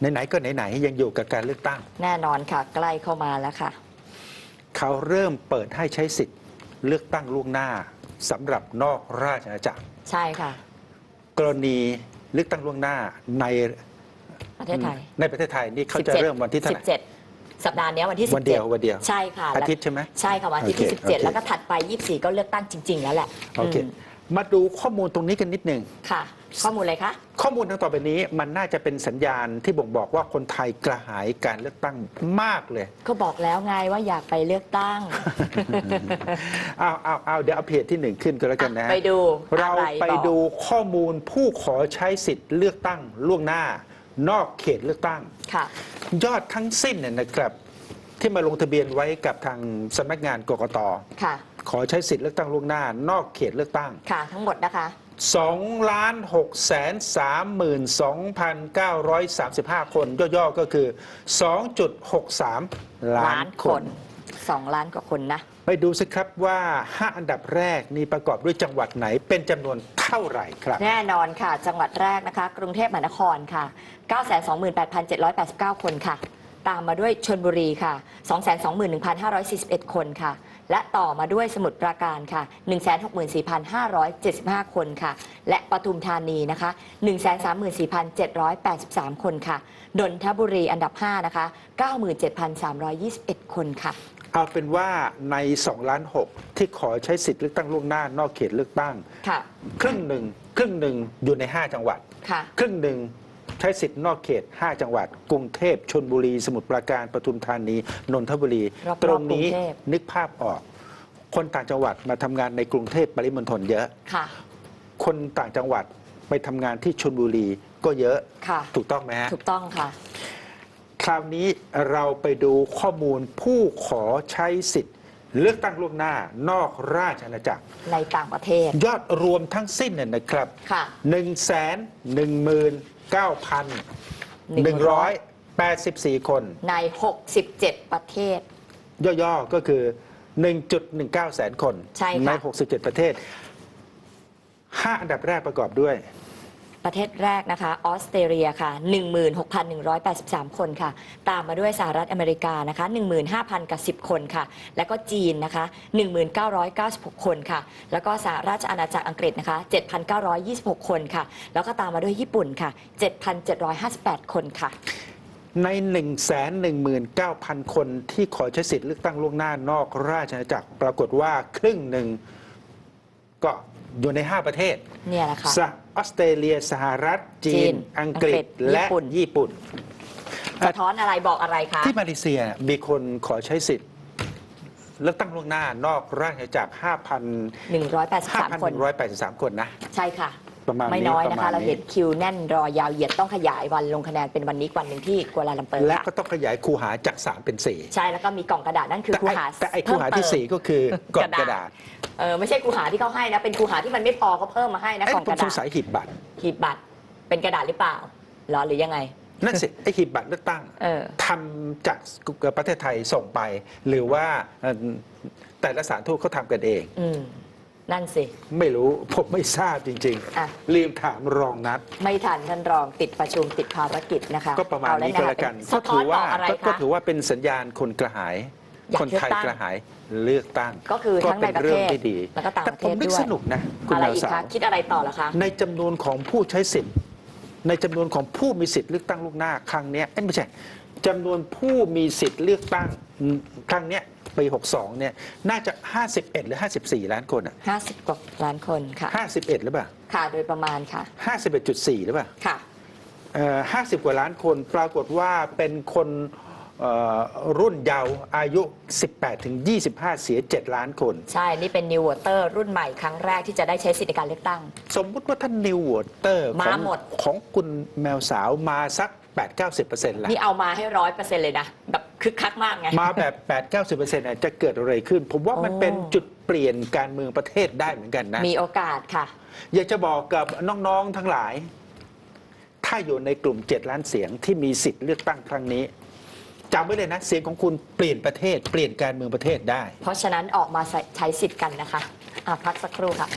ไหนๆก็ไหนๆยังอยู่กับการเลือกตั้ง แน่นอนค่ะ ใกล้เข้ามาแล้วค่ะ เขาเริ่มเปิดให้ใช้สิทธิ์เลือกตั้งล่วงหน้าสำหรับนอกราชอาณาจักร ใช่ค่ะ กรณีเลือกตั้งล่วงหน้าในประเทศไทย ในประเทศไทยนี่เขาจะ17เริ่มวันที่เท่าไหร่17 สัปดาห์เนี้ยวันที่17วันเดียววันเดียวใช่ค่ะอาทิตย์ใช่ไหมใช่ค่ะวันอาทิตย์ที่โอเคโอเค17 แล้วก็ถัดไป 24 ก็เลือกตั้งจริง ๆ แล้วแหละโอเคมมาดูข้อมูลตรงนี้กันนิดหนึ่งค่ะ ข้อมูลอะไรคะ ข้อมูลทั้งต่อไปนี้มันน่าจะเป็นสัญญาณที่บ่งบอกว่าคนไทยกระหายการเลือกตั้งมากเลย ก็บอกแล้วไงว่าอยากไปเลือกตั้ง เอาเอาเอาเดี๋ยวเอาเพจที่หนึ่งขึ้นก็แล้วกันนะ ไปดูเราอะไรไปบอกดูข้อมูลผู้ขอใช้สิทธิ์เลือกตั้งล่วงหน้านอกเขตเลือกตั้งค่ะยอดทั้งสิ้นเนี่ยนะครับ ที่มาลงทะเบียนไว้กับทางสำนักงานกกตค่ะ ขอใช้สิทธิ์เลือกตั้งล่วงหน้านอกเขตเลือกตั้ง ค่ะ ทั้งหมดนะคะ 2ล้าน6แสน32,935 คน ย่อๆ ก็คือ 2.63 ล้าล้านนคคน น 2 ล้านกว่าคนนะ ไปดูสิครับว่า 5 อันดับแรกนี่ประกอบด้วยจังหวัดไหนเป็นจำนวนเท่าไหร่ครับ แน่นอนค่ะ จังหวัดแรกนะคะ กรุงเทพมหานครค่ะ 928,789 คนค่ะ ตามมาด้วยชนบุรีค่ะ 221,541 คนค่ะ และต่อมาด้วยสมุทรปราการค่ะ 164,575 คนค่ะ และปทุมธานีนะคะ 134,783 คนค่ะนนทบุรีอันดับ 5 นะคะ 97,321 คนค่ะ เอาเป็นว่าใน2ล้าน6ที่ขอใช้สิทธิ์เลือกตั้งล่วงหน้านอกเขตเลือกตั้ง ค่ะ ครึ่งหนึ่งครึ่งหนึ่งอยู่ใน 5 จังหวัด ค่ะ ครึ่งหนึ่ง ใช้สิทธิ์นอกเขต 5 จังหวัด กรุงเทพชนบุรี สมุทรปราการปทุมธานี นนทบุรี รอบๆตรงนี้กรุงเทพ นึกภาพออก คนต่างจังหวัดมาทำงานในกรุงเทพปริมณฑลเยอะ ค่ะ คนต่างจังหวัดไปทำงานที่ชนบุรีก็เยอะค่ะ ถูกต้องไหมฮะ ถูกต้องค่ะ คราวนี้เราไปดูข้อมูลผู้ขอใช้สิทธิ์ เลือกตั้งล่วงหน้านอกราชอาณาจักร ในต่างประเทศ ยอดรวมทั้งสิ้นเนี่ยนะครับ ค่ะ 1 1 9 184 คน ใน 67 ประเทศ ย่อๆ ก็คือ 1.19 แสนคนใช่ค่ะใน 67 ประเทศ 5 อันดับแรกประกอบด้วย ประเทศแรกนะคะออสเตรเลียค่ะ 16,183 คนค่ะ ตามมาด้วยสหรัฐอเมริกานะคะ15,000กับ10 คนค่ะ แล้วก็จีนนะคะ 1,996 คนค่ะ แล้วก็สหราชอาณาจักรอังกฤษนะคะ 7,926 คนค่ะ แล้วก็ตามมาด้วยญี่ปุ่นค่ะ 7,758 คนค่ะใน 119,000 คนที่ขอใช้สิทธิ์เลือกตั้งล่วงหน้านอกราชอาณาจักรปรากฏว่าครึ่งหนึ่งก็ อยู่ใน 5 ประเทศเนี่ยแหละค่ะสหออสเตรเลียสหรัฐ จีจีนนอังกฤษอังกฤษและญี่ปุ่นญี่ปุ่น สะท้อนอะไรบอกอะไรคะ ที่มาเลเซียมีคนขอใช้สิทธิ์เลือกตั้งล่วงหน้านอกราชอาณาจักร5,000 183 คน 5,183 คนนะ ใช่ค่ะ ประมาณนี้ไม่น้อยนะประมาคะณนี้เราเห็นคิวแน่นรอยาวเหยียดต้องขยายวันลงคะแนนเป็นวันนี้วันหนึ่งที่กัวลาลัมเปอร์และค่ะก็ต้องขยายคูหาจาก 3 เป็น 4 ใช่แล้วก็มีกล่องกระดาษนั่นคือแต่คูไอ้หาแต่ไอ้คูหาที่เพิ่มเติม4ก็คือกล่องกระดาษเออไม่ใช่คูหาที่เขาให้นะเป็นคูหาที่มันไม่พอเขาเพิ่มมาให้นะไอ้กล่องผกมระสดางษสัยหีบบัตร หีบบัตรเป็นกระดาษหรือเปล่าเหรอหรือยังไง นั่นสิ ไอ้หีบบัตรเลือกตั้งเออ ทำจากประเทศไทยส่งไป หรือว่าเอ่อแต่ละสถารทูตเขาทำกันเอง อืม นั่นสิ ไม่รู้ผมไม่ทราบจริง อะ ๆ รีบถามรองนัด ไม่ทันท่านรองติดประชุมติดภารกิจนะคะก็ประมาณเอนี้ก็แล้วกันสะท้ถือนบว่าอกอะไรก็ก็คะ ถือว่าเป็นสัญญาณคนกระหาย อยากคนไทยเลือกตั้งกระหายเลือกตั้งก็คือทั้งในประเทศก็เป็นเรื่องที่ดีแล้วก็ต่างแต่ประเทผมศนึกด้วย สนุกนะ คุณอะไรดาวอีกสาคะ ว คิดอะไรต่อเหรอคะ ในจำนวนของผู้ใช้สิทธิ์ ในจำนวนของผู้มีสิทธิ์เลือกตั้งล่วงหน้าครั้งเนี้ยเอ้ยไม่ใช่จำนวนผู้มีสิทธิ์เลือกตั้งครั้งเนี้ย ปี 62 เนี่ย น่าจะ 51 หรือ 54 ล้านคนอะ50 กว่าล้านคนค่ะ 51 หรือเปล่า ค่ะ โดยประมาณค่ะ 51.4 หรือเปล่า ค่ะเอ่อ50 กว่าล้านคนปรากฏว่าเป็นคนเอ่อรุ่นเยาว์อายุ 18 ถึง 25 เสีย 7 ล้านคน ใช่ นี่เป็นนิววอเตอร์รุ่นใหม่ครั้งแรกที่จะได้ใช้สิทธิในการเลือกตั้ง สมมุติว่าท่านนิววอเตอร์มาของหมด ของคุณแมวสาวมาสัก 8-90%ละ นี่เอามาให้ร้อยเปอร์เซ็นต์เลยนะ แบบ คึกคักมากไง มาแบบ 8-90%น่ะจะเกิดอะไรขึ้น ผมว่ามันโอ้เป็นจุดเปลี่ยนการเมืองประเทศได้เหมือนกันนะ มีโอกาสค่ะ อยากจะบอกกับน้องๆทั้งหลาย ถ้าอยู่ในกลุ่ม 7 ล้านเสียงที่มีสิทธิ์เลือกตั้งครั้งนี้จำไว้เลยนะ เสียงของคุณเปลี่ยนประเทศ เปลี่ยนการเมืองประเทศได้ เพราะฉะนั้นออกมาใช้สิทธิ์กันนะคะอะพักสักครู่ค่ะ